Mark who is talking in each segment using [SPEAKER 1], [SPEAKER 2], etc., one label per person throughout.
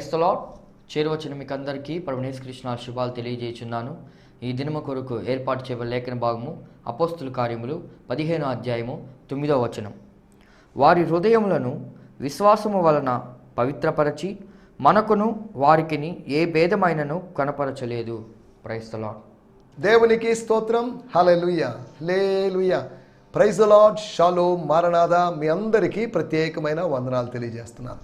[SPEAKER 1] క్రైస్తలో చేరువచ్చిన మీకు అందరికీ ప్రభునేశ్ కృష్ణ శుభాలు తెలియజేస్తున్నాను ఈ దినము కొరకు ఏర్పాటు చేయబడిన లేఖన భాగము అపోస్తుల కార్యములు పదిహేను అధ్యాయము తొమ్మిదవ వచనం. వారి హృదయములను విశ్వాసము వలన పవిత్రపరచి మనకును వారికిని ఏ భేదమైనను కనపరచలేదు. క్రైస్తలో
[SPEAKER 2] దేవునికి స్తోత్రం. హలలుయ లేలుయ ప్రైజ్ లార్డ్. షాలో మారనాథ మీ అందరికీ ప్రత్యేకమైన వందనాలు తెలియజేస్తున్నాను.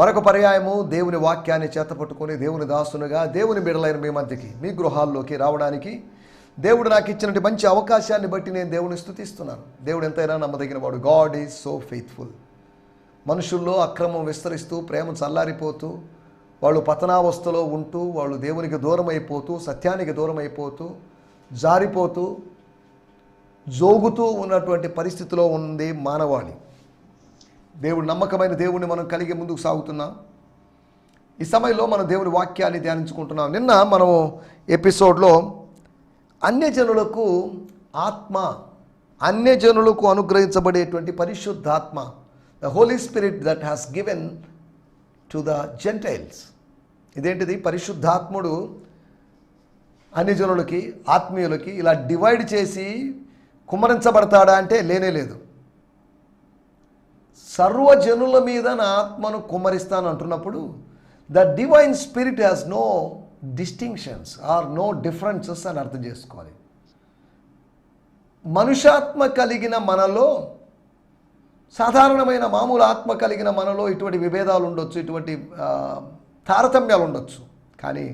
[SPEAKER 2] మరొక పర్యాయము దేవుని వాక్యాన్ని చేతపట్టుకొని దేవుని దాసునుగా దేవుని బిడలైన మీ మధ్యకి మీ గృహాల్లోకి రావడానికి దేవుడు నాకు ఇచ్చినటువంటి మంచి అవకాశాన్ని బట్టి నేను దేవుని స్థుతిస్తున్నాను. దేవుడు ఎంతైనా నమ్మదగిన వాడు గాడ్ ఈజ్ సో ఫెయిత్ఫుల్. మనుషుల్లో అక్రమం విస్తరిస్తూ ప్రేమ చల్లారిపోతూ వాళ్ళు పతనావస్థలో ఉంటూ వాళ్ళు దేవునికి దూరం అయిపోతూ సత్యానికి దూరం అయిపోతూ జారిపోతూ జోగుతూ ఉన్నటువంటి పరిస్థితిలో ఉంది మానవాళి. దేవుడు నమ్మకమైన దేవుడిని మనం కలిగి ముందుకు సాగుతున్నాం. ఈ సమయంలో మనం దేవుడి వాక్యాన్ని ధ్యానించుకుంటున్నాం. నిన్న మనము ఎపిసోడ్లో అన్యజనులకు ఆత్మ అన్యజనులకు అనుగ్రహించబడేటువంటి పరిశుద్ధాత్మ the holy spirit that has given to the Gentiles ఇదేంటిది? పరిశుద్ధాత్ముడు అన్ని జనులకి ఆత్మీయులకి ఇలా డివైడ్ చేసి కుమ్మరించబడతాడా అంటే లేనే లేదు. సర్వజనుల మీద నా ఆత్మను కుమరిస్తాను అంటున్నప్పుడు the divine spirit has no distinctions or no differences అని అర్థం చేసుకోవాలి. మనుషాత్మ కలిగిన మనలో సాధారణమైన మామూలు ఆత్మ కలిగిన మనలో ఇటువంటి విభేదాలు ఉండొచ్చు ఇటువంటి తారతమ్యాలు ఉండొచ్చు. కానీ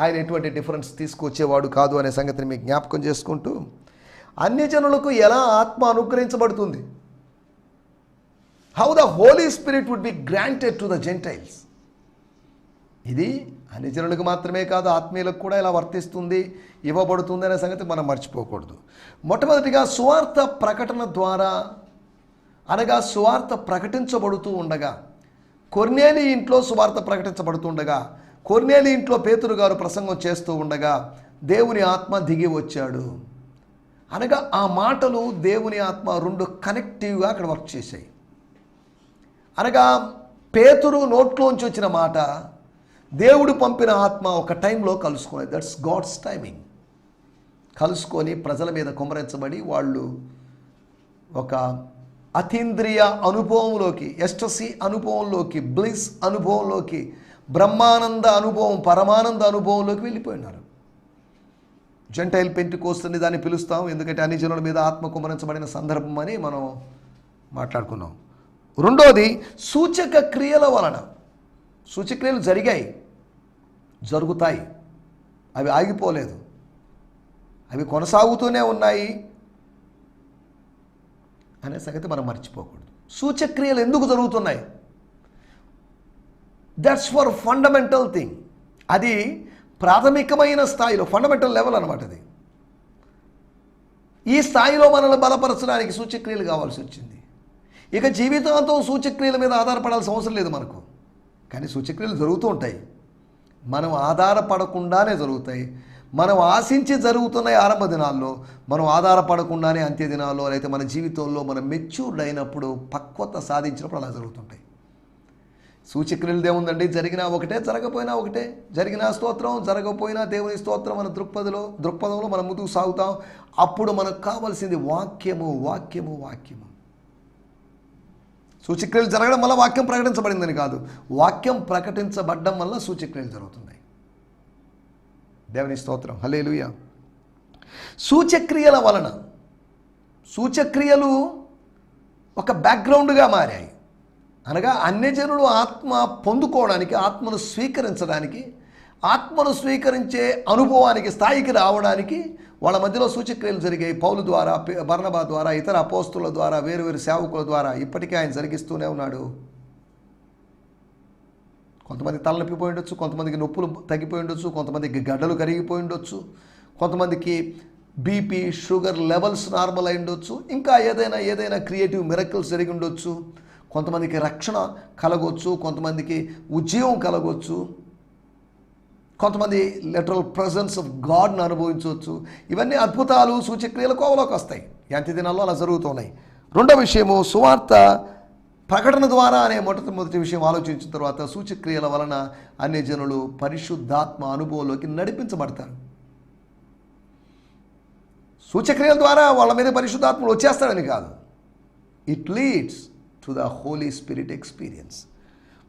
[SPEAKER 2] ఆయన ఎటువంటి డిఫరెన్స్ తీసుకొచ్చేవాడు కాదు అనే సంగతిని మీకు జ్ఞాపకం చేసుకుంటూ అన్ని జనులకు ఎలా ఆత్మ అనుగ్రహించబడుతుంది? How the holy spirit would be granted to the Gentiles ఇది అన్ని జనులకు మాత్రమే కాదు ఆత్మీయులకు కూడా ఇలా వర్తిస్తుంది ఇవ్వబడుతుంది అనే సంగతి మనం మర్చిపోకూడదు. మొట్టమొదటిగా సువార్త ప్రకటన ద్వారా అనగా సువార్త ప్రకటించబడుతూ ఉండగా కొర్నేలి ఇంట్లో సువార్త ప్రకటించబడుతుండగా కొర్నేలి ఇంట్లో పేతురు గారు ప్రసంగం చేస్తూ ఉండగా దేవుని ఆత్మ దిగి వచ్చాడు. అనగా ఆ మాటలు దేవుని ఆత్మ రెండు కనెక్టివ్గా అక్కడ వర్క్ చేశాయి. అనగా పేతురు నోట్లోంచి వచ్చిన మాట దేవుడు పంపిన ఆత్మ ఒక టైంలో కలుసుకునేది. దట్స్ గాడ్స్ టైమింగ్ కలుసుకొని ప్రజల మీద కుమరించబడి వాళ్ళు ఒక అతీంద్రియ అనుభవంలోకి ఎస్టసి అనుభవంలోకి బ్లిస్ అనుభవంలోకి బ్రహ్మానంద అనుభవం పరమానంద అనుభవంలోకి వెళ్ళిపోయినారు. జంటైల్ పెంటి కోస్తుంది దాన్ని పిలుస్తాం ఎందుకంటే అన్ని జనుల మీద ఆత్మ కుమరించబడిన సందర్భం అని మనం మాట్లాడుకున్నాం. రెండోది సూచక క్రియల వలన. సూచక్రియలు జరిగాయి. జరుగుతాయి. అవి ఆగిపోలేదు. అవి కొనసాగుతూనే ఉన్నాయి. అనే సంగతి మనం మర్చిపోకూడదు. సూచక్రియలు ఎందుకు జరుగుతున్నాయి? దట్స్ ఫర్ ఫండమెంటల్ థింగ్ అది ప్రాథమికమైన స్థాయిలో ఫండమెంటల్ లెవెల్ అనమాట అది. ఈ స్థాయిలో మనల్ని బలపరచడానికి సూచక్రియలు కావాల్సి వచ్చింది. ఇక జీవితాంతం సూచక్రియల మీద ఆధారపడాల్సిన అవసరం లేదు మనకు. కానీ సూచక్రియలు జరుగుతూ ఉంటాయి. మనం ఆధారపడకుండానే జరుగుతాయి. మనం ఆశించి జరుగుతున్న ఆరంభ దినాల్లో మనం ఆధారపడకుండానే అంత్య దినాల్లో అయితే మన జీవితంలో మనం మెచ్యూర్డ్ అయినప్పుడు పక్వత సాధించినప్పుడు అలా జరుగుతుంటాయి. సూచక్రియలు ఏముందండి? జరిగినా ఒకటే జరగపోయినా ఒకటే. జరిగినా స్తోత్రం జరగకపోయినా దేవుని స్తోత్రం మన దృక్పథలో దృక్పథంలో మనం ముందుకు సాగుతాం. అప్పుడు మనకు కావాల్సింది వాక్యము వాక్యము వాక్యము. సూచక్రియలు జరగడం వల్ల వాక్యం ప్రకటించబడిందని కాదు. వాక్యం ప్రకటించబడ్డం వల్ల సూచక్రియలు జరుగుతున్నాయి. దేవుని స్తోత్రం. హలేలుయ సూచక్రియల వలన సూచక్రియలు ఒక బ్యాక్గ్రౌండ్గా మారాయి. అనగా అన్యజనులు ఆత్మ పొందుకోవడానికి ఆత్మను స్వీకరించడానికి ఆత్మను స్వీకరించే అనుభవానికి స్థాయికి రావడానికి వాళ్ళ మధ్యలో సూచక్రియలు జరిగాయి. పౌలు ద్వారా పే- ద్వారా ఇతర అపోస్తుల ద్వారా వేరు వేరు సేవకుల ద్వారా. ఇప్పటికీ ఆయన జరిగిస్తూనే ఉన్నాడు. కొంతమంది తలనొప్పిపోయి ఉండొచ్చు కొంతమందికి నొప్పులు తగ్గిపోయి ఉండొచ్చు కొంతమందికి గడ్డలు కరిగిపోయి ఉండొచ్చు కొంతమందికి బీపీ షుగర్ లెవెల్స్ నార్మల్ అయి ఉండొచ్చు ఇంకా ఏదైనా ఏదైనా క్రియేటివ్ మిరకల్స్ జరిగి ఉండొచ్చు. కొంతమందికి రక్షణ కలగొచ్చు కొంతమందికి ఉద్యోగం కలగొచ్చు. కొంతమంది లిటరల్ ప్రజెన్స్ ఆఫ్ గాడ్ని అనుభవించవచ్చు. ఇవన్నీ అద్భుతాలు సూచక్రియలు కోవలోకి వస్తాయి. ఈ దినాల్లో అలా జరుగుతున్నాయి. రెండో విషయము సువార్త ప్రకటన ద్వారా అనే మొదటి మొదటి విషయం ఆలోచించిన తర్వాత సూచక్రియల వలన అన్ని జనులు పరిశుద్ధాత్మ అనుభవంలోకి నడిపించబడతారు. సూచక్రియల ద్వారా వాళ్ళ మీద పరిశుద్ధాత్మలు వచ్చేస్తాడని కాదు. It leads to the holy spirit experience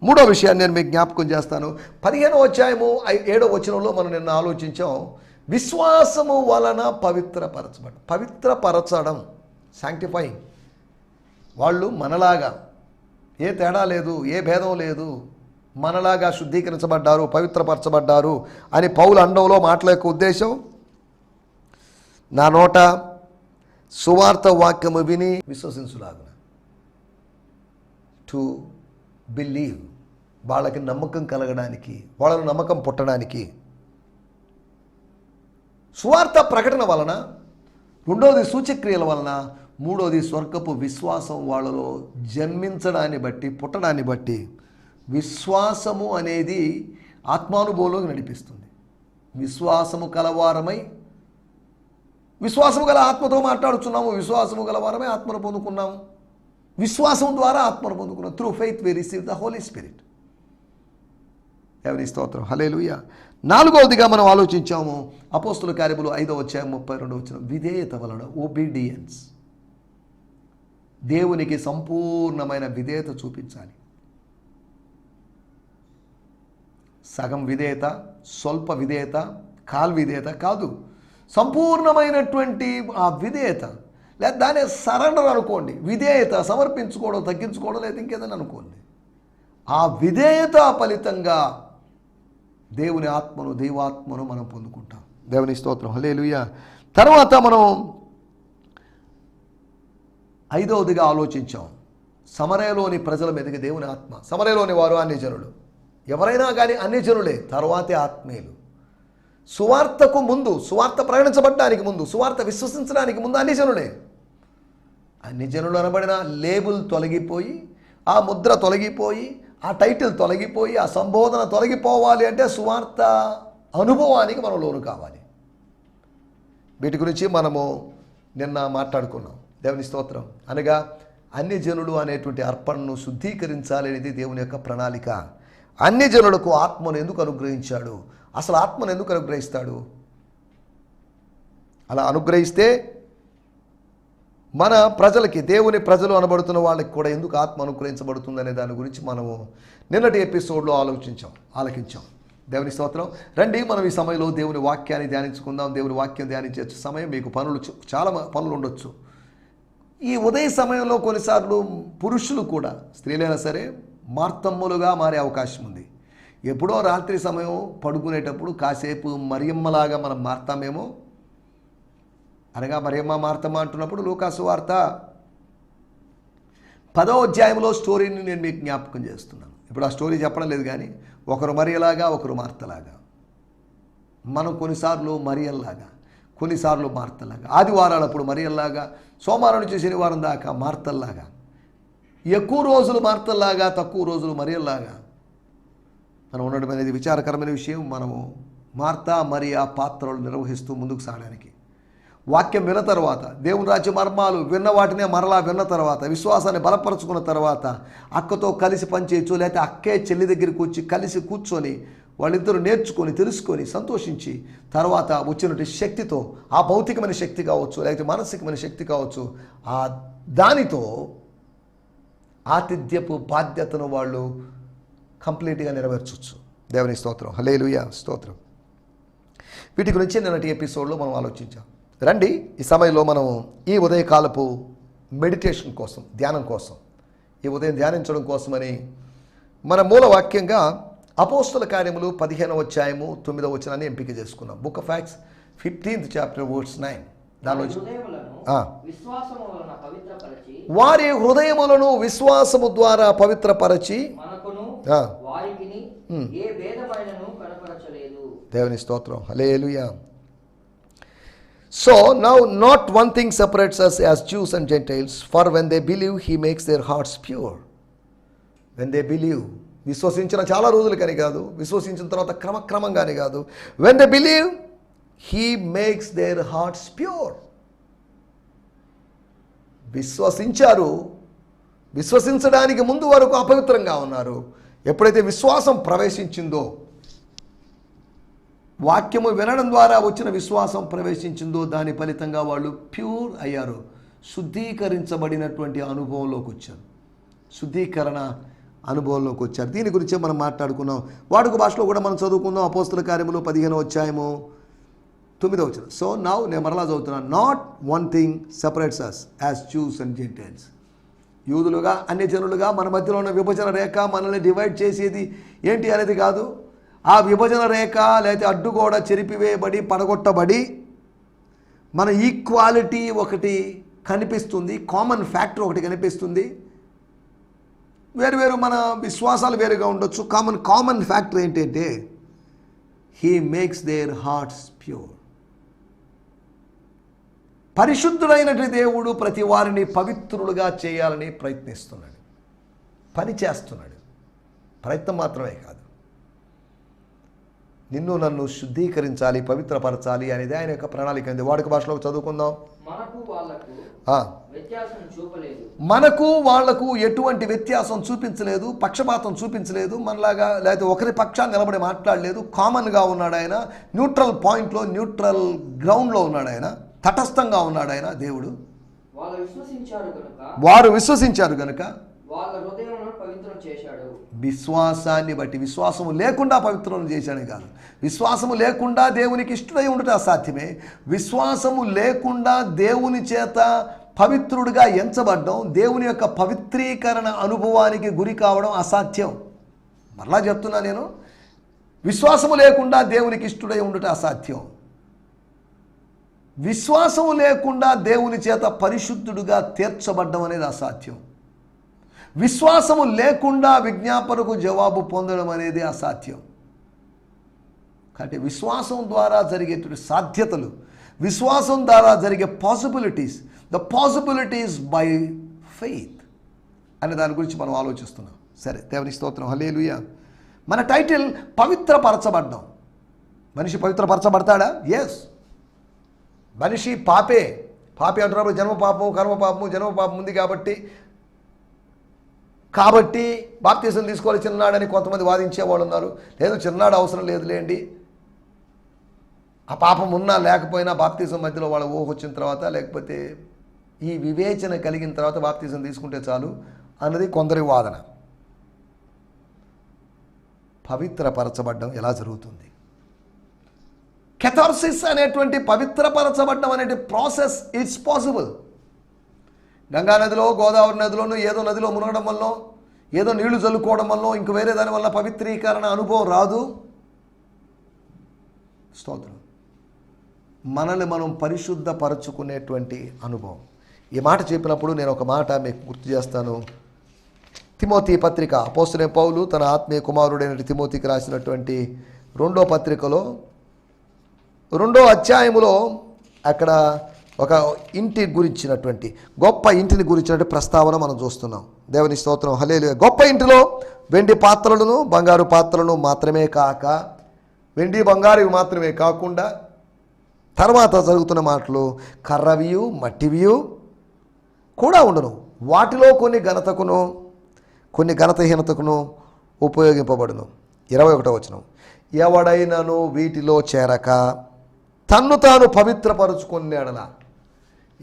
[SPEAKER 2] మూడో విషయాన్ని నేను మీకు జ్ఞాపకం చేస్తాను. పదిహేనో అధ్యాయము ఏడో వచనంలో మనం నిన్న ఆలోచించాం. విశ్వాసము వలన పవిత్రపరచబడ పవిత్రపరచడం శాంక్టిఫైయింగ్ వాళ్ళు మనలాగా ఏ తేడా లేదు ఏ భేదం లేదు మనలాగా శుద్ధీకరించబడ్డారు పవిత్రపరచబడ్డారు అని పౌలు అండంలో మాటల ఉద్దేశం? నా నోట సువార్త వాక్యము విని విశ్వసించులాగున. టు బిలీవ్ వాళ్ళకి నమ్మకం కలగడానికి వాళ్ళను నమ్మకం పుట్టడానికి సువార్త ప్రకటన వలన రెండవది సూచక్రియల వలన మూడవది స్వర్గపు విశ్వాసం వాళ్ళలో జన్మించడాన్ని బట్టి పుట్టడాన్ని బట్టి విశ్వాసము అనేది ఆత్మానుభవంలోకి నడిపిస్తుంది. విశ్వాసము కలవారమై విశ్వాసము గల ఆత్మతో మాట్లాడుతున్నాము విశ్వాసము గలవారమే ఆత్మను పొందుకున్నాము. విశ్వాసం ద్వారా ఆత్మను పొందుకున్నాం through faith we receive the holy spirit ఎవరి స్తోత్రం. హలేలుయ నాలుగవదిగా మనం ఆలోచించాము అపోస్తుల కార్యములు ఐదవ వచ్చాయి ముప్పై రెండు వచ్చిన విధేయత వలన ఒబీడియన్స్ దేవునికి సంపూర్ణమైన విధేయత చూపించాలి. సగం విధేయత స్వల్ప విధేయత కాల్ విధేయత కాదు. సంపూర్ణమైనటువంటి ఆ విధేయత లేదా దాన్ని సరెండర్ అనుకోండి. విధేయత సమర్పించుకోవడం తగ్గించుకోవడం లేదా ఇంకేదైనా అనుకోండి. ఆ విధేయత ఫలితంగా దేవుని ఆత్మను దైవాత్మను మనం పొందుకుంటాం. దేవుని స్తోత్రం. హలేలుయ తర్వాత మనం ఐదవదిగా ఆలోచించాం. సమరయలోని ప్రజల మీదకి దేవుని ఆత్మ. సమరయలోని వారు అన్నిచరులు ఎవరైనా కానీ అన్ని జనులే తర్వాతే ఆత్మీయులు. సువార్తకు ముందు సువార్త ప్రకటించబడడానికి ముందు సువార్త విశ్వసించడానికి ముందు అన్ని జనులే అన్ని జనులు అనబడిన లేబుల్ తొలగిపోయి ఆ ముద్ర తొలగిపోయి ఆ టైటిల్ తొలగిపోయి ఆ సంబోధన తొలగిపోవాలి అంటే సువార్త అనుభవానికి మనం లోను కావాలి. వీటి గురించి మనము నిన్న మాట్లాడుకున్నాం. దేవుని స్తోత్రం. అనగా అన్ని జనులు అనేటువంటి అర్పణను శుద్ధీకరించాలి అనేది దేవుని యొక్క ప్రణాళిక. అన్ని జనులకు ఆత్మను ఎందుకు అనుగ్రహించాడు? అసలు ఆత్మను ఎందుకు అనుగ్రహిస్తాడు? అలా అనుగ్రహిస్తే మన ప్రజలకి దేవుని ప్రజలు అనబడుతున్న వాళ్ళకి కూడా ఎందుకు ఆత్మ అనుగ్రహించబడుతుంది అనే దాని గురించి మనము నిన్నటి ఎపిసోడ్లో ఆలోచించాం ఆలకించాం. దేవుని స్తోత్రం. రండి మనం ఈ సమయంలో దేవుని వాక్యాన్ని ధ్యానించుకుందాం. దేవుని వాక్యం ధ్యానించే సమయం మీకు పనులు చాలా పనులు ఉండొచ్చు. ఈ ఉదయ సమయంలో కొన్నిసార్లు పురుషులు కూడా స్త్రీలైనా సరే మార్తమ్ములుగా మారే అవకాశం ఉంది. ఎప్పుడో రాత్రి సమయం పడుకునేటప్పుడు కాసేపు మరియమ్మలాగా మనం మారతామేమో అనగా మరియమ్మ మార్తమ్మ అంటున్నప్పుడు లూకాసు వార్త పదో అధ్యాయంలో స్టోరీని నేను మీకు జ్ఞాపకం చేస్తున్నాను. ఇప్పుడు ఆ స్టోరీ చెప్పడం లేదు కానీ ఒకరు మరియలాగా ఒకరు మార్తలాగా. మనం కొన్నిసార్లు మరియల్లాగా కొన్నిసార్లు మార్తల్లాగా. ఆదివారాలప్పుడు మరియల్లాగా సోమవారం నుంచి శనివారం దాకా మార్తల్లాగా. ఎక్కువ రోజులు మార్తల్లాగా తక్కువ రోజులు మరియల్లాగా. మనం ఉండడం అనేది విచారకరమైన విషయం. మనము మార్తా మరియా పాత్రలు నిర్వహిస్తూ ముందుకు సాగడానికి. వాక్యం విన్న తర్వాత దేవుని రాజ్య మర్మాలు విన్న వాటినే మరలా విన్న తర్వాత విశ్వాసాన్ని బలపరుచుకున్న తర్వాత అక్కతో కలిసి పనిచేయచ్చు లేకపోతే అక్కే చెల్లి దగ్గరికి వచ్చి కలిసి కూర్చొని వాళ్ళిద్దరూ నేర్చుకొని తెలుసుకొని సంతోషించి తర్వాత వచ్చినటువంటి శక్తితో ఆ భౌతికమైన శక్తి కావచ్చు లేకపోతే మానసికమైన శక్తి కావచ్చు ఆ దానితో ఆతిథ్యపు బాధ్యతను వాళ్ళు కంప్లీట్గా నెరవేర్చవచ్చు దేవుని స్తోత్రం. హలేలుయ స్తోత్రం. వీటి గురించి నిన్నటి ఎపిసోడ్లో మనం ఆలోచించాం. రండి ఈ సమయంలో మనం ఈ ఉదయకాలపు మెడిటేషన్ కోసం ధ్యానం కోసం ఈ ఉదయం ధ్యానించడం కోసమని మన మూల వాక్యంగా అపోస్తుల కార్యములు పదిహేనవ అధ్యాయము తొమ్మిదవ వచనాన్ని ఎంపిక చేసుకున్నాం. బుక్ ఆఫ్ ఫ్యాక్స్ ఫిఫ్టీన్త్ చాప్టర్ వర్డ్స్ నైన్ దానిలో వారి హృదయములను విశ్వాసము ద్వారా పవిత్రపరచి దేవుని స్తోత్రం. హలేలుయా so now not one thing separates us as Jews and Gentiles for when they believe he makes their hearts pure when they believe విశ్వసించిన చాలా రోజులు కానీ కాదు విశ్వసించిన తర్వాత క్రమక్రమంగానే కాదు. When they believe he makes their hearts pure విశ్వసించారు విశ్వసించడానికి ముందు వరకు అపవిత్రంగా ఉన్నారు. ఎప్పుడైతే విశ్వాసం ప్రవేశించిందో వాక్యము వినడం ద్వారా వచ్చిన విశ్వాసం ప్రవేశించిందో దాని ఫలితంగా వాళ్ళు ప్యూర్ అయ్యారు. శుద్ధీకరించబడినటువంటి అనుభవంలోకి వచ్చారు. శుద్ధీకరణ అనుభవంలోకి వచ్చారు. దీని గురించే మనం మాట్లాడుకున్నాం. వాడుక భాషలో కూడా మనం చదువుకుందాం. అపోస్తుల కార్యములు పదిహేను వచ్చాయము తొమ్మిదో వచ్చిన సో నౌ నేను మరలా చదువుతున్నాను not one thing separates us as Jews and Gentiles యూదులుగా అన్ని జనులుగా మన మధ్యలో ఉన్న విభజన రేఖ మనల్ని డివైడ్ చేసేది ఏంటి అనేది కాదు. ఆ విభజన రేఖ లేకపోతే అడ్డుగోడ చెరిపివేయబడి పడగొట్టబడి మన ఈక్వాలిటీ ఒకటి కనిపిస్తుంది కామన్ ఫ్యాక్టర్ ఒకటి కనిపిస్తుంది. వేరు వేరు మన విశ్వాసాలు వేరుగా ఉండొచ్చు. కామన్ కామన్ ఫ్యాక్టర్ ఏంటంటే he makes their hearts pure పరిశుద్ధుడైనటువంటి దేవుడు ప్రతి వారిని పవిత్రులుగా చేయాలని ప్రయత్నిస్తున్నాడు. పని చేస్తున్నాడు. ప్రయత్నం మాత్రమే కాదు. నిన్ను నన్ను శుద్ధీకరించాలి పవిత్రపరచాలి అనేది ఆయన యొక్క ప్రణాళిక ఉంది వాడుక భాషలో చదువుకుందాం.
[SPEAKER 1] మనకు
[SPEAKER 2] వాళ్ళకు ఎటువంటి వ్యత్యాసం చూపించలేదు పక్షపాతం చూపించలేదు మనలాగా లేకపోతే ఒకరి పక్షాన్ని నిలబడి మాట్లాడలేదు. కామన్గా ఉన్నాడు ఆయన న్యూట్రల్ పాయింట్లో న్యూట్రల్ గ్రౌండ్లో ఉన్నాడు ఆయన తటస్థంగా ఉన్నాడు ఆయన దేవుడు.
[SPEAKER 1] విశ్వసించారు కనుక
[SPEAKER 2] వారు విశ్వసించారు గనుక
[SPEAKER 1] వాళ్ళ పవిత్రం చేశాడు.
[SPEAKER 2] విశ్వాసాన్ని బట్టి విశ్వాసము లేకుండా పవిత్రం చేశాడే కాదు. విశ్వాసము లేకుండా దేవునికి ఇష్టడై ఉండట అసాధ్యమే. విశ్వాసము లేకుండా దేవుని చేత పవిత్రుడిగా ఎంచబడ్డం దేవుని యొక్క పవిత్రీకరణ అనుభవానికి గురి కావడం అసాధ్యం. మరలా చెప్తున్నా నేను విశ్వాసము లేకుండా దేవునికి ఇష్టడై ఉండట అసాధ్యం. విశ్వాసము లేకుండా దేవుని చేత పరిశుద్ధుడుగా తీర్చబడ్డం అనేది అసాధ్యం. విశ్వాసము లేకుండా విజ్ఞాపనకు జవాబు పొందడం అనేది అసాధ్యం. కాబట్టి విశ్వాసం ద్వారా జరిగేటువంటి సాధ్యతలు విశ్వాసం ద్వారా జరిగే possibilities the possibilities by faith అనే దాని గురించి మనం ఆలోచిస్తున్నాం. సరే దేవుని స్తోత్రం. హలేలుయ మన టైటిల్ పవిత్రపరచబడ్డం. మనిషి పవిత్రపరచబడతాడా? ఎస్ మనిషి పాపే. పాపే అంటున్నప్పుడు జన్మ పాపము కర్మ పాపము జన్మ పాపం ఉంది కాబట్టి కాబట్టి బాప్తీసం తీసుకోవాలి చిన్నాడని కొంతమంది వాదించే వాళ్ళు ఉన్నారు. లేదు చిన్నాడు అవసరం లేదు లేండి ఆ పాపం ఉన్నా లేకపోయినా బాప్తీసం మధ్యలో వాళ్ళ ఊహ వచ్చిన తర్వాత లేకపోతే ఈ వివేచన కలిగిన తర్వాత బాప్తీసం తీసుకుంటే చాలు అన్నది కొందరి వాదన. పవిత్రపరచబడ్డం ఎలా జరుగుతుంది? కెథార్సిస్ అనేటువంటి పవిత్రపరచబడ్డం అనేటి ప్రాసెస్ ఇట్స్ పాసిబుల్ గంగా నదిలో గోదావరి నదిలోనూ ఏదో నదిలో మునగడం వల్ల ఏదో నీళ్ళు చల్లుకోవడం వల్ల ఇంక వేరే దాని వల్ల పవిత్రీకరణ అనుభవం రాదు. స్తోత్రం. మనల్ని మనం పరిశుద్ధపరచుకునేటువంటి అనుభవం. ఈ మాట చెప్పినప్పుడు నేను ఒక మాట మీకు గుర్తు చేస్తాను. తిమోతి పత్రిక అపోస్తునే పౌలు తన ఆత్మీయ కుమారుడైన తిమోతికి రాసినటువంటి రెండో పత్రికలో రెండో అధ్యాయములో అక్కడ ఒక ఇంటి గురించినటువంటి గొప్ప ఇంటిని గురించినటువంటి ప్రస్తావన మనం చూస్తున్నాం. దేవుని స్తోత్రం. హలేలు గొప్ప ఇంటిలో వెండి పాత్రలను బంగారు పాత్రలను మాత్రమే కాక వెండి బంగారు మాత్రమే కాకుండా తర్వాత జరుగుతున్న మాటలు కర్రవియు మట్టివియు కూడా ఉండను. వాటిలో కొన్ని ఘనతకును కొన్ని ఘనతహీనతకును ఉపయోగింపబడును. ఇరవై ఒకటో వచనం. ఎవడైనను వీటిలో చేరక తన్ను తాను పవిత్రపరుచుకున్నాడలా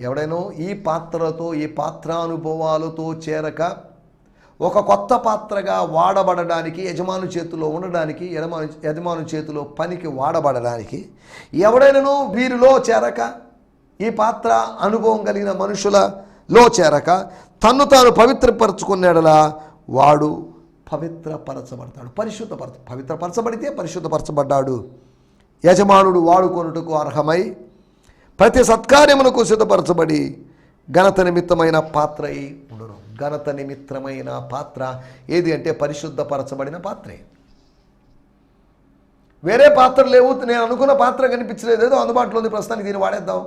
[SPEAKER 2] ఎవడైనా ఈ పాత్రలతో ఈ పాత్రానుభవాలతో చేరక ఒక కొత్త పాత్రగా వాడబడడానికి యజమాను చేతిలో ఉండడానికి యజమాను యజమాను చేతిలో పనికి వాడబడడానికి ఎవడైనాను వీరిలో చేరక ఈ పాత్ర అనుభవం కలిగిన మనుషులలో చేరక తన్ను తాను పవిత్రపరచుకున్నాడలా వాడు పవిత్రపరచబడతాడు. పరిశుద్ధపరచ పవిత్రపరచబడితే పరిశుద్ధపరచబడ్డాడు. యజమానుడు వాడుకొనుటకు అర్హమై ప్రతి సత్కార్యమునకు సిద్ధపరచబడి ఘనత నిమిత్తమైన పాత్ర అయి ఉండును. ఘనత నిమిత్తమైన పాత్ర ఏది అంటే పరిశుద్ధపరచబడిన పాత్రే. వేరే పాత్ర లేవు నేను అనుకున్న పాత్ర కనిపించలేదు ఏదో అందుబాటులో ఉంది ప్రస్తుతానికి దీన్ని వాడేద్దాం.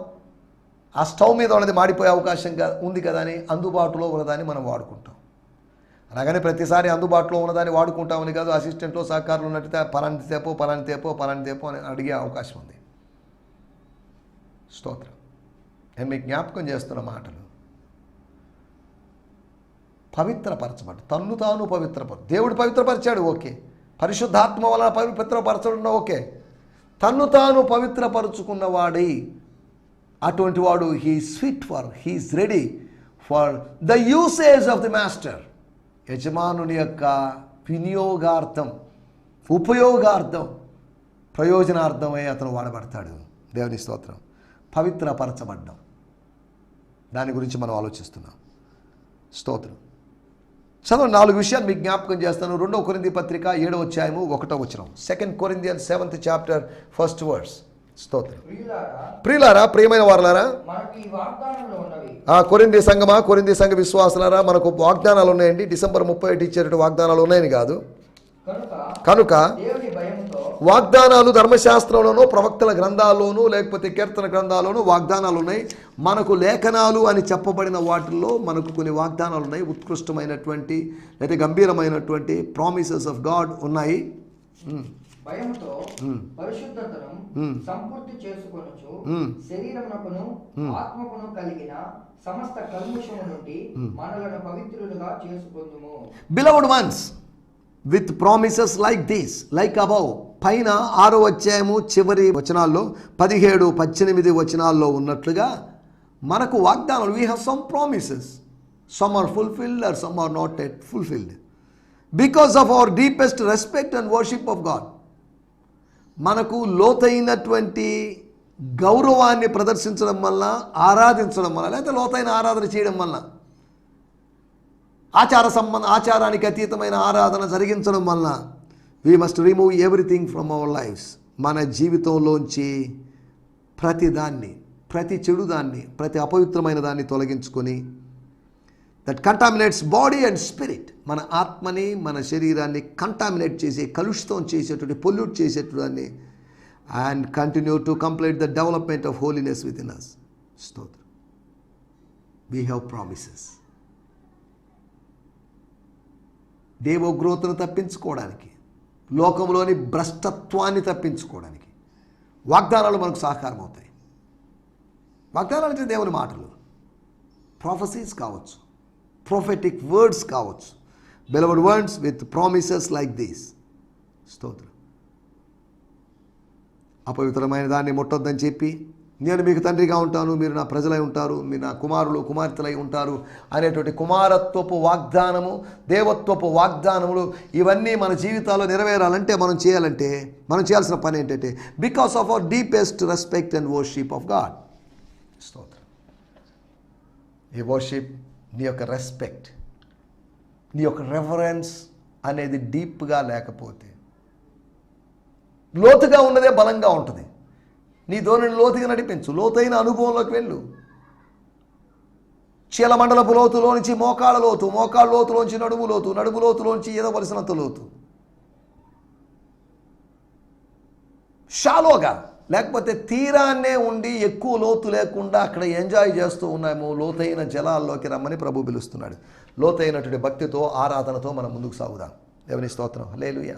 [SPEAKER 2] ఆ స్టవ్ మీద ఉన్నది మాడిపోయే అవకాశం ఉంది కదా అని అందుబాటులో ఉన్నదాన్ని మనం వాడుకుంటాం. అలాగని ప్రతిసారి అందుబాటులో ఉన్నదాన్ని వాడుకుంటామని కాదు అసిస్టెంట్లో సహకారులు ఉన్నట్టు పలాని తేపో పలాని తేపో పలాని తేపో అని అడిగే అవకాశం ఉంది. స్తోత్రం. నేను మీకు జ్ఞాపకం చేస్తున్న మాటలు. పవిత్రపరచబడ్డ తన్ను తాను పవిత్రపర దేవుడు పవిత్రపరిచాడు ఓకే. పరిశుద్ధాత్మ వలన పవిత్రపరచడం ఓకే. తన్ను తాను పవిత్రపరుచుకున్నవాడి అటువంటి వాడు he sweet for he's ready for the usage of the master యజమానుని యొక్క వినియోగార్థం ఉపయోగార్థం ప్రయోజనార్థమై అతను వాడబడతాడు. దేవుని స్తోత్రం. పవిత్రపరచబడ్డం దాని గురించి మనం ఆలోచిస్తున్నాం. స్తోత్రం. చదువు నాలుగు విషయాలు మీకు జ్ఞాపకం చేస్తాను. రెండో కొరింది పత్రిక ఏడవ అధ్యాయము ఒకటో వచనం. Second Corinthian seventh chapter first words స్తోత్రం.
[SPEAKER 1] ప్రియులారా
[SPEAKER 2] ప్రియమైన వారలారా ఆ కొరింది సంఘమా కొరింది సంఘ విశ్వాసులారా మనకు వాగ్దానాలు ఉన్నాయండి. డిసెంబర్ ముప్పై ఒకటి ఇచ్చేటట్టు వాగ్దానాలు ఉన్నాయని కాదు.
[SPEAKER 1] కనుక
[SPEAKER 2] వాగ్దానాలు ధర్మశాస్త్రంలోనూ ప్రవక్తల గ్రంథాల్లోనూ లేకపోతే కీర్తన గ్రంథాల్లోనూ వాగ్దానాలు ఉన్నాయి. మనకు లేఖనాలు అని చెప్పబడిన వాటిల్లో మనకు కొన్ని వాగ్దానాలు ఉన్నాయి. ఉత్కృష్టమైనటువంటి లేదా గంభీరమైనటువంటి ప్రామిసెస్ ఆఫ్ గాడ్ ఉన్నాయి. ఉమ్,
[SPEAKER 1] భయంతో పరిశుద్ధతను సంపూర్తి చేసుకొనుచు శరీరమునకును ఆత్మకును కలిగిన సమస్త కల్ముషము నుండి మనలను పవిత్రులుగా చేసుకుందుము.
[SPEAKER 2] Beloved ones with promises like these like above పైన ఆరో అధ్యాయము చివరి వచనాల్లో పదిహేడు పద్దెనిమిది వచనాల్లో ఉన్నట్లుగా మనకు వాగ్దానాలు we have some promises some are fulfilled or some are not yet fulfilled because of our deepest respect and worship of God మనకు లోతైనటువంటి గౌరవాన్ని ప్రదర్శించడం వల్ల ఆరాధించడం వల్ల లేకపోతే లోతైన ఆరాధన చేయడం వల్ల ఆచార సంబంధ ఆచారానికి అతీతమైన ఆరాధన జరిగించడం వలన we must remove everything from our lives మన జీవితంలోంచి ప్రతి దాన్ని ప్రతి చెడు దాన్ని ప్రతి అపవిత్రమైన దాన్ని తొలగించుకొని that contaminates body and spirit మన ఆత్మని మన శరీరాన్ని కంటామినేట్ చేసే కలుషితం చేసేటువంటి పొల్యూట్ చేసేటువంటి and continue to complete the development of holiness within us స్తోత్రం. వీ హ్యావ్ ప్రామిసెస్ దేవోగ్రోతను తప్పించుకోవడానికి లోకంలోని భ్రష్టత్వాన్ని తప్పించుకోవడానికి వాగ్దానాలు మనకు సహకారం అవుతాయి వాగ్దానాలు అంటే దేవుని మాటలు. ప్రొఫెసీస్ కావచ్చు. ప్రొఫెటిక్ వర్డ్స్ కావచ్చు. Beloved words with promises like these స్తోత్రం. అపవిత్రమైన దాన్ని ముట్టొద్దని చెప్పి నేను మీకు తండ్రిగా ఉంటాను మీరు నా ప్రజలై ఉంటారు మీరు నా కుమారులు కుమార్తెలై ఉంటారు అనేటువంటి కుమారత్వపు వాగ్దానము దేవత్వపు వాగ్దానములు ఇవన్నీ మన జీవితాల్లో నెరవేరాలంటే మనం చేయాలంటే మనం చేయాల్సిన పని ఏంటంటే because of our deepest respect and worship of God స్తోత్రం. ఈ వర్షిప్ నీ యొక్క రెస్పెక్ట్ నీ యొక్క రెఫరెన్స్ అనేది డీప్గా లేకపోతే లోతుగా ఉన్నదే బలంగా ఉంటుంది. నీ ధోరణి లోతుగా నడిపించు. లోతైన అనుభవంలోకి వెళ్ళు. చీలమండలపు లోతులోంచి మోకాళ్ళ లోతు మోకాళ్ళ లోతులోంచి నడుము లోతు నడుము లోతులోంచి ఎదవలసినంత లోతు. షాలోగా లేకపోతే తీరాన్నే ఉండి ఎక్కువ లోతు లేకుండా అక్కడ ఎంజాయ్ చేస్తూ ఉన్నాము లోతైన జలాల్లోకి రమ్మని ప్రభు పిలుస్తున్నాడు. లోతైనటువంటి భక్తితో ఆరాధనతో మనం ముందుకు సాగుదాం. ఎవరి స్తోత్రం. లేలుయా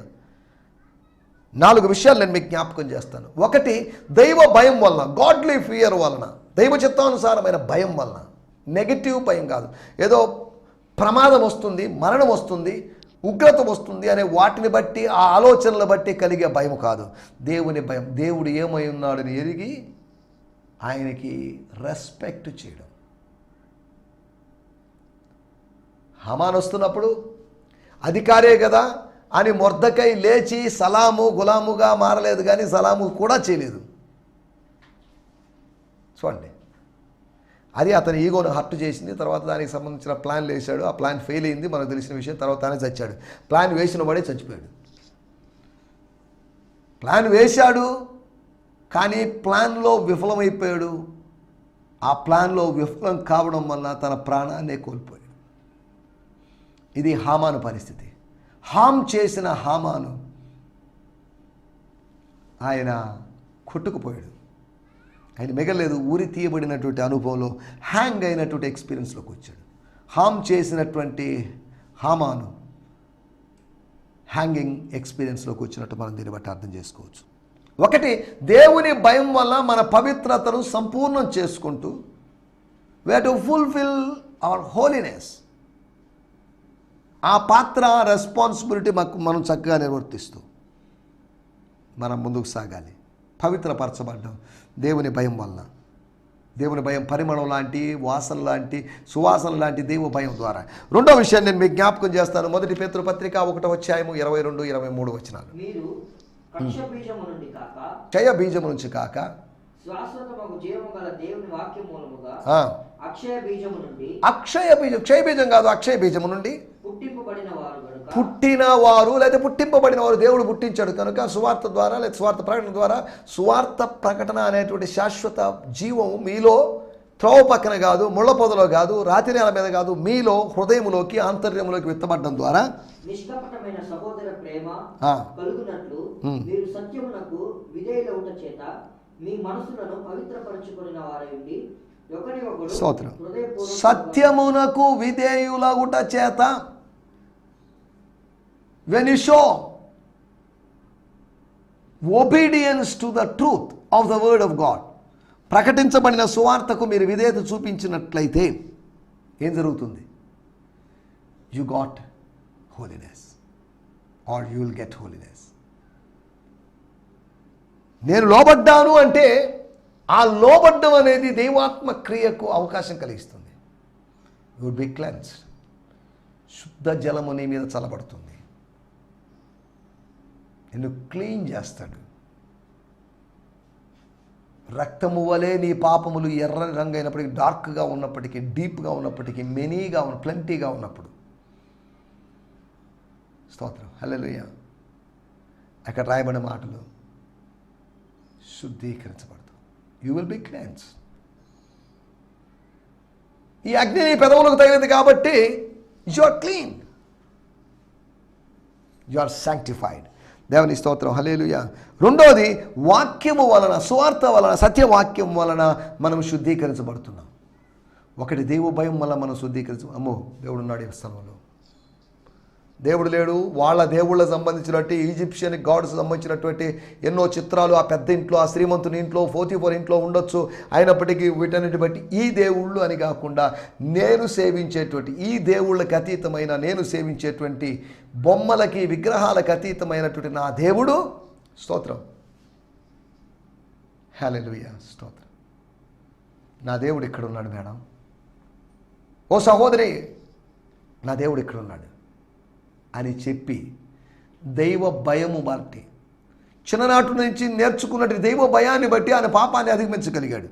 [SPEAKER 2] నాలుగు విషయాలు నేను మీకు జ్ఞాపకం చేస్తాను. ఒకటి దైవ భయం వలన గాడ్లీ ఫియర్ వలన దైవ చిత్తానుసారమైన భయం వలన. నెగిటివ్ భయం కాదు. ఏదో ప్రమాదం వస్తుంది మరణం వస్తుంది ఉగ్రత వస్తుంది అనే వాటిని బట్టి ఆ ఆలోచనలు బట్టి కలిగే భయం కాదు. దేవుని భయం దేవుడు ఏమై ఉన్నాడని ఎరిగి ఆయనకి రెస్పెక్ట్ చేయడం. హమాన్ వస్తున్నప్పుడు అధికారే కదా అని మొర్దకై లేచి సలాము గులాముగా మారలేదు కానీ సలాము కూడా చేయలేదు. చూడండి. అది అతని ఈగోను హర్ట్ చేసింది తర్వాత దానికి సంబంధించిన ప్లాన్ వేశాడు. ఆ ప్లాన్ ఫెయిల్ అయింది మనకు తెలిసిన విషయం తర్వాత తానే చచ్చాడు. ప్లాన్ వేసిన వాడే చచ్చిపోయాడు. ప్లాన్ వేశాడు కానీ ప్లాన్లో విఫలమైపోయాడు. ఆ ప్లాన్లో విఫలం కావడం వల్ల తన ప్రాణాన్నే కోల్పోయాడు. ఇది హామాను పరిస్థితి. హామ్ చేసిన హామాను ఆయన కొట్టుకుపోయాడు. ఆయన మిగలేదు ఊరి తీయబడినటువంటి అనుభవంలో హ్యాంగ్ అయినటువంటి ఎక్స్పీరియన్స్లోకి వచ్చాడు. హామ్ చేసినటువంటి హామాను హ్యాంగింగ్ ఎక్స్పీరియన్స్లోకి వచ్చినట్టు మనం దీన్ని బట్టి అర్థం చేసుకోవచ్చు. ఒకటి దేవుని భయం వల్ల మన పవిత్రతను సంపూర్ణం చేసుకుంటూ way to fulfil our holiness ఆ పాత్ర రెస్పాన్సిబిలిటీ మాకు మనం చక్కగా నిర్వర్తిస్తూ మనం ముందుకు సాగాలి. పవిత్రపరచబడ్డం దేవుని భయం వలన. దేవుని భయం పరిమళం లాంటి వాసన లాంటి సువాసన లాంటి దేవు భయం ద్వారా. రెండో విషయాన్ని నేను మీకు జ్ఞాపకం చేస్తాను. మొదటి పేతృ పత్రిక ఒకటో అధ్యాయము ఇరవై రెండు ఇరవై మూడు
[SPEAKER 3] బీజము కాక
[SPEAKER 2] క్షయ బీజం నుంచి కాక
[SPEAKER 3] అక్షయ బీజము
[SPEAKER 2] బీజం క్షయ బీజం కాదు అక్షయ బీజము నుండి పుట్టిన వారు లేదా పుట్టింపబడిన వారు దేవుడు పుట్టించాడు కనుక సువార్త ద్వారా లేదా సువార్త ప్రకటన ద్వారా సువార్త ప్రకటన అనేటువంటి శాశ్వత జీవం మీలో త్రోవ పక్కన కాదు ముళ్ళ పొదలో కాదు రాతి నేల మీద కాదు మీలో హృదయములోకి ఆంతర్యములోకి విత్తబడడం ద్వారా
[SPEAKER 3] నిష్కపటమైన సహోదర ప్రేమ. కలుగునట్లు. మీరు సత్యమునకు విధేయులవుట చేత మీ మనసులను పవిత్రపరచుకున్న వారై
[SPEAKER 2] స్తోత్రం సత్యమునకు విధేయులగుట చేత when you show obedience to the truth of the word of God ప్రకటించబడిన సువార్తకు మీరు విధేయత చూపించినట్లయితే ఏం జరుగుతుంది? You got holiness or you will get holiness నేను లోబడ్డాను అంటే ఆ లోబడ్డం అనేది దైవాత్మ క్రియకు అవకాశం కలిగిస్తుంది. యుడ్ బి క్లెన్స్ శుద్ధ జలము నీ మీద చల్లబడుతుంది. నిన్ను క్లీన్ చేస్తాడు. రక్తము వలె నీ పాపములు ఎర్రని రంగు అయినప్పటికీ డార్క్గా ఉన్నప్పటికీ డీప్గా ఉన్నప్పటికీ మెనీగా ఉన్న ప్లెంటీగా ఉన్నప్పుడు. స్తోత్రం. హల్లెలూయా. అక్కడ రాయబడిన మాటలు శుద్ధీకరించబడతాం యూ విల్ బి క్లాన్స్ ఈ అగ్ని నీ పెదవులకు తగినది కాబట్టి you are clean you are sanctified దేవుని స్తోత్రం. హలేలుయ రెండోది వాక్యము వలన సువార్త వలన సత్యవాక్యం వలన మనం శుద్ధీకరించబడుతున్నాం. ఒకటి దేవు భయం వల్ల మనం శుద్ధీకరించ అమ్మో దేవుడున్నాడు ఈ స్థలంలో. దేవుడు లేడు. వాళ్ళ దేవుళ్ళకు సంబంధించినట్టు ఈజిప్షియన్ గాడ్స్ సంబంధించినటువంటి ఎన్నో చిత్రాలు ఆ పెద్ద ఇంట్లో ఆ శ్రీమంతుని ఇంట్లో ఫోర్టీ ఫోర్ ఇంట్లో ఉండొచ్చు. అయినప్పటికీ వీటన్నిటి బట్టి ఈ దేవుళ్ళు అని కాకుండా నేను సేవించేటువంటి ఈ దేవుళ్ళకి అతీతమైన నేను సేవించేటువంటి బొమ్మలకి విగ్రహాలకు అతీతమైనటువంటి నా దేవుడు స్తోత్రం. హ్యాలెలుయ స్తోత్రం. నా దేవుడు ఇక్కడ ఉన్నాడు మేడం. ఓ సహోదరి నా దేవుడు ఇక్కడ ఉన్నాడు అని చెప్పి దైవ భయము బట్టి చిన్ననాటి నుంచి నేర్చుకున్నట్టు దైవ భయాన్ని బట్టి ఆయన పాపాన్ని అధిగమించగలిగాడు.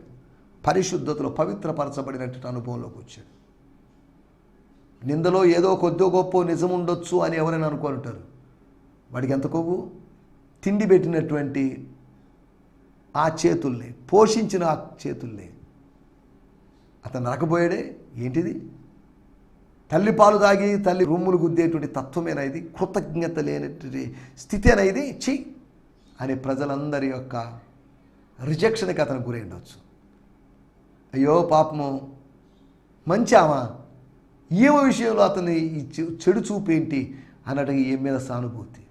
[SPEAKER 2] పరిశుద్ధతలో పవిత్రపరచబడినట్టు అనుభవంలోకి వచ్చాడు. నిందలో ఏదో కొద్దో గొప్ప నిజం ఉండొచ్చు అని ఎవరైనా అనుకుంటారు వాడికి ఎంత కొవ్వు? తిండి పెట్టినటువంటి ఆ చేతుల్ని పోషించిన ఆ చేతుల్ని. అతను నరకపోయాడే ఏంటిది? తల్లి పాలు తాగి తల్లి రొమ్ములు గుద్దేటువంటి తత్వమేనా ఇది? కృతజ్ఞత లేనటువంటి స్థితి అనేది చి అనే ప్రజలందరి యొక్క రిజెక్షన్కి అతను గురై ఉండొచ్చు. అయ్యో పాపము మంచామా ఈమె విషయంలో అతని ఈ చె- చెడు చూపేంటి అన్నట్టు ఏం మీద సానుభూతి.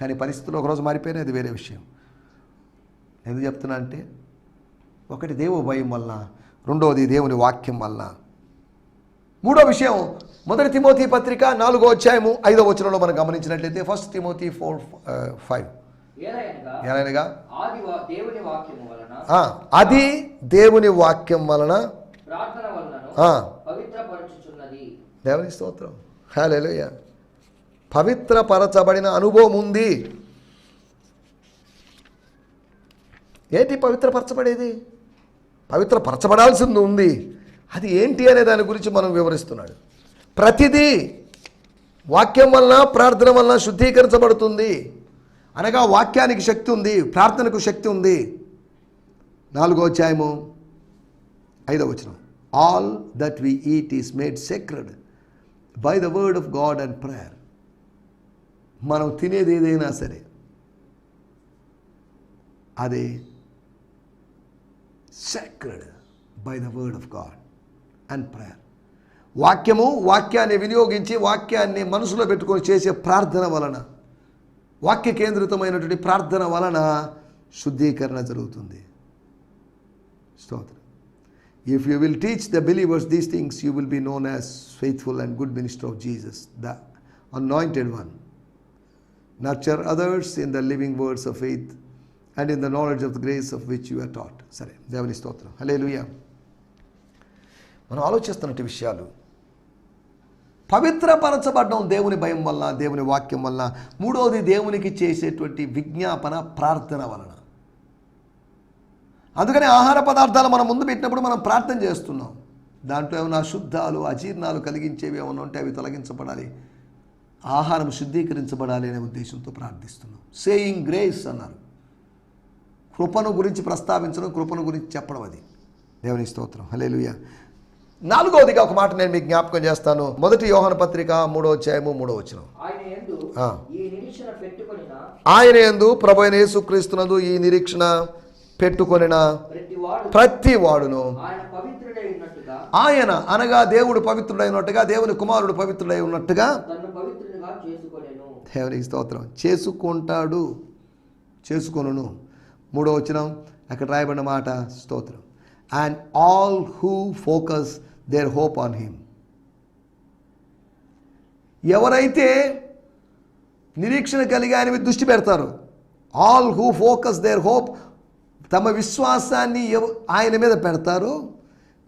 [SPEAKER 2] కానీ పరిస్థితులు ఒకరోజు మారిపోయినా అది వేరే విషయం. ఎందుకు చెప్తున్నా అంటే ఒకటి దేవు భయం వల్ల రెండవది దేవుని వాక్యం వల్ల మూడో విషయం మొదటి తిమోతి పత్రిక నాలుగో అధ్యాయము ఐదో వచనంలో మనం గమనించినట్లయితే ఫస్ట్ తిమోతి ఫోర్ ఫైవ్ ఏలైనగా అది దేవుని వాక్యం వలన దేవుని స్తోత్రం. హల్లెలూయా పవిత్రపరచబడిన అనుభవం ఉంది. ఏంటి పవిత్రపరచబడేది? పవిత్రపరచబడాల్సింది ఉంది. అది ఏంటి అనే దాని గురించి మనం వివరిస్తున్నాడు. ప్రతిదీ వాక్యం వలన ప్రార్థన వలన శుద్ధీకరించబడుతుంది. అనగా వాక్యానికి శక్తి ఉంది ప్రార్థనకు శక్తి ఉంది. నాలుగో అధ్యాయము ఐదవ వచనం. All that we eat is made sacred by the word of God and prayer మనం తినేది ఏదైనా సరే అది sacred by the word of God and prayer వాక్యము వాక్యాన్ని వినియోగించి వాక్యాన్ని మనసులో పెట్టుకొని చేసే ప్రార్థన వలన వాక్య కేంద్రితమైనటువంటి ప్రార్థన వలన శుద్ధీకరణ జరుగుతుంది. స్తోత్రం. If you will teach the believers these things you will be known as faithful and good minister of Jesus the anointed one nurture others in the living words of faith and in the knowledge of the grace of which you are taught సరే దేవుని స్తోత్రం హలే మనం ఆలోచిస్తున్నట్టు విషయాలు. పవిత్రపరచబడడం దేవుని భయం వల్ల దేవుని వాక్యం వల్ల మూడవది దేవునికి చేసేటువంటి విజ్ఞాపన ప్రార్థన వలన. అందుకని ఆహార పదార్థాలు మనం ముందు పెట్టినప్పుడు మనం ప్రార్థన చేస్తున్నాం. దాంట్లో ఏమైనా అశుద్ధాలు అజీర్ణాలు కలిగించేవి ఏమైనా ఉంటే అవి తొలగించబడాలి. ఆహారం శుద్ధీకరించబడాలి అనే ఉద్దేశంతో ప్రార్థిస్తున్నాం. సేయింగ్ గ్రేస్ అన్నారు. కృపను గురించి ప్రస్తావించడం కృపను గురించి చెప్పడం అది. దేవుని స్తోత్రం. హలేలుయ నాలుగవదిగా ఒక మాట నేను మీకు జ్ఞాపకం చేస్తాను. మొదటి యోహన పత్రిక మూడో అధ్యాయము మూడో వచనం.
[SPEAKER 3] ఆయన
[SPEAKER 2] ఎందు ప్రభు యేసుక్రీస్తునందు ఈ నిరీక్షణ పెట్టుకొనిన?
[SPEAKER 3] ప్రతి వాడు
[SPEAKER 2] ప్రతి వాడును
[SPEAKER 3] ఆయన
[SPEAKER 2] అనగా దేవుడు పవిత్రుడై ఉన్నట్టుగా దేవుని కుమారుడు పవిత్రుడై ఉన్నట్టుగా? దేవునికి స్తోత్రం. చేసుకుంటాడు. చేసుకొనును. మూడో వచనం అక్కడ రాయబడిన మాట స్తోత్రం. And all who focus their hope on him ఎవరైతే నిరీక్షణ కలిగి ఆయన మీద దృష్టి పెడతారు all who focus their hope తమ విశ్వాసాన్ని ఎవ- ఆయన మీద పెడతారు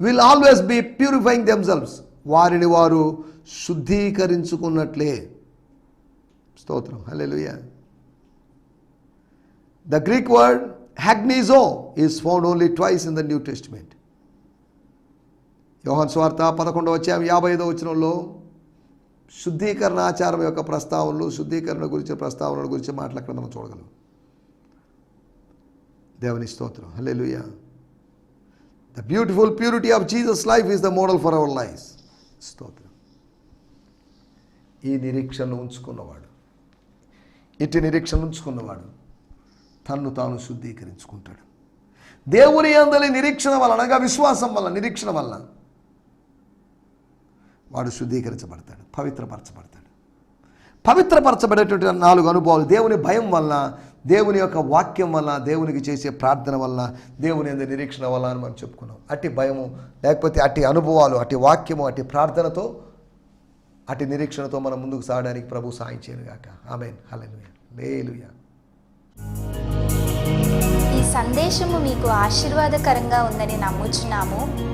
[SPEAKER 2] will always be purifying themselves వారిని వారు శుద్ధీకరించుకున్నట్లే. స్తోత్రం. లూయ the Greek word hagnizo is found only twice in the New Testament యోహన్ స్వార్త పదకొండవ వచ్చాం యాభై ఐదో వచనంలో శుద్ధీకరణ ఆచారం యొక్క ప్రస్తావనలు శుద్ధీకరణ గురించి ప్రస్తావనల గురించి మాటలు మనం చూడగలం. దేవుని స్తోత్రం. హల్లెలూయా. The beautiful purity of Jesus life is the model for our life స్తోత్రం. ఈ నిరీక్షను ఉంచుకున్నవాడు ఇటు నిరీక్షణ ఉంచుకున్నవాడు తన్ను తాను శుద్ధీకరించుకుంటాడు. దేవుని అందలి నిరీక్షణ వలన అనగా విశ్వాసం వల్ల నిరీక్షణ వల్ల వాడు శుద్ధీకరించబడతాడు పవిత్రపరచబడతాడు. పవిత్రపరచబడేటువంటి నాలుగు అనుభవాలు దేవుని భయం వల్ల దేవుని యొక్క వాక్యం వల్ల దేవునికి చేసే ప్రార్థన వల్ల దేవుని ఎందు నిరీక్షణ వల్ల అని మనం చెప్పుకున్నాం. అట్టి భయము లేకపోతే అట్టి అనుభవాలు అట్టి వాక్యము అట్టి ప్రార్థనతో అటు నిరీక్షణతో మనం ముందుకు సాగడానికి ప్రభు సాయం చేయనుగాక ఆమెన్. హలెలుయా లేలుయా
[SPEAKER 4] ఈ సందేశము మీకు ఆశీర్వాదకరంగా ఉందని నమ్ముచున్నాము.